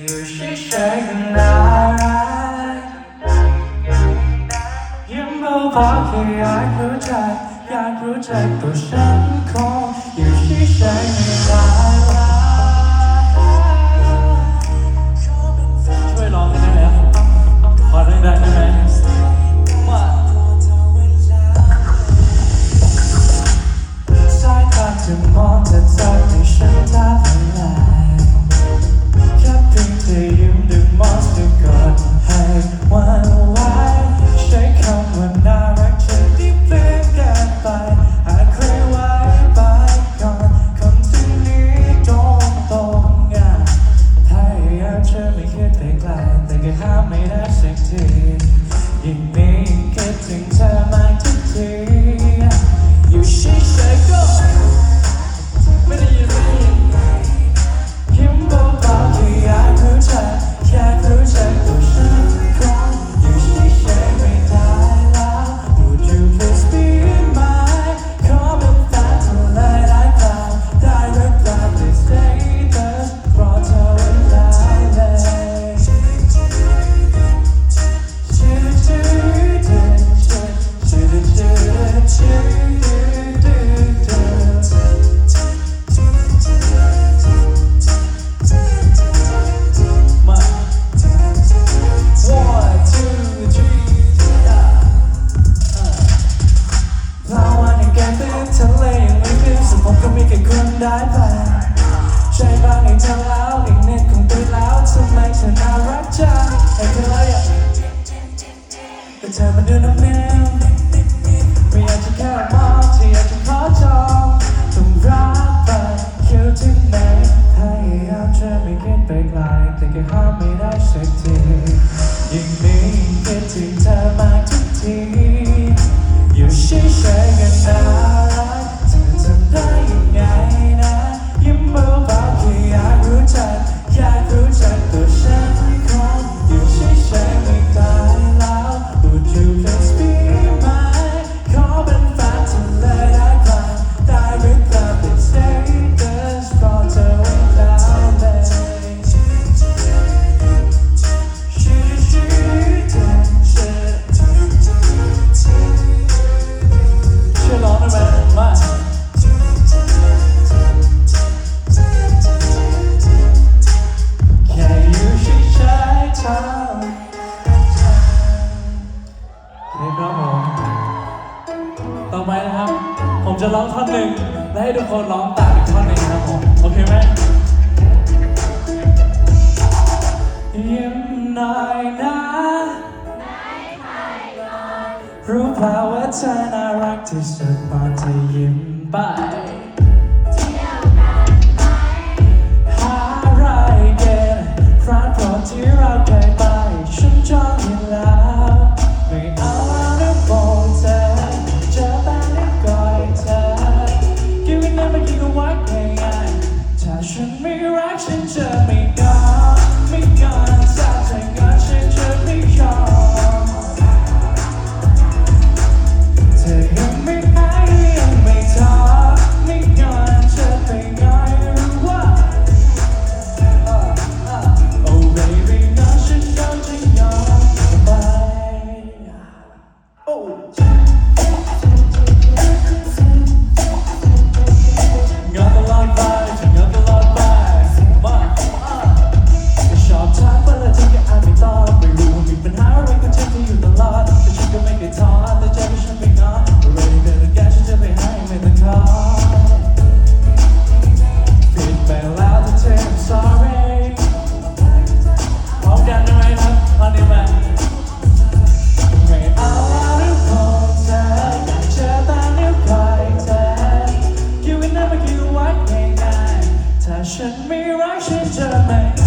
อยู่เฉยๆก็น่ารักยิ้มเบาๆแค่อยารู้จอยากรู้จกตัวฉันคงอยู่เฉยๆก็น่ารั แต่เธอมาดูน้ำเลี้ยงไม่อยากจะแค่มองที่อยากจะขอจต้องรักไปคียที่ไหนถ้าอยากจะไม่คิดไปไกลแต่ก็ห้ามไม่ได้สักทียิ่งนี้คิดถึงเธอมากทุกที หนึ่งและให้ทุกคนร้องตามอีกท่อนหนึ่งครับผมโอเคไหมยิ้มหน่อยนะรู้เปล่าว่าเธอน่ารักที่สุดตอนเธอยิ้มไปที่เรา should be righteous to me.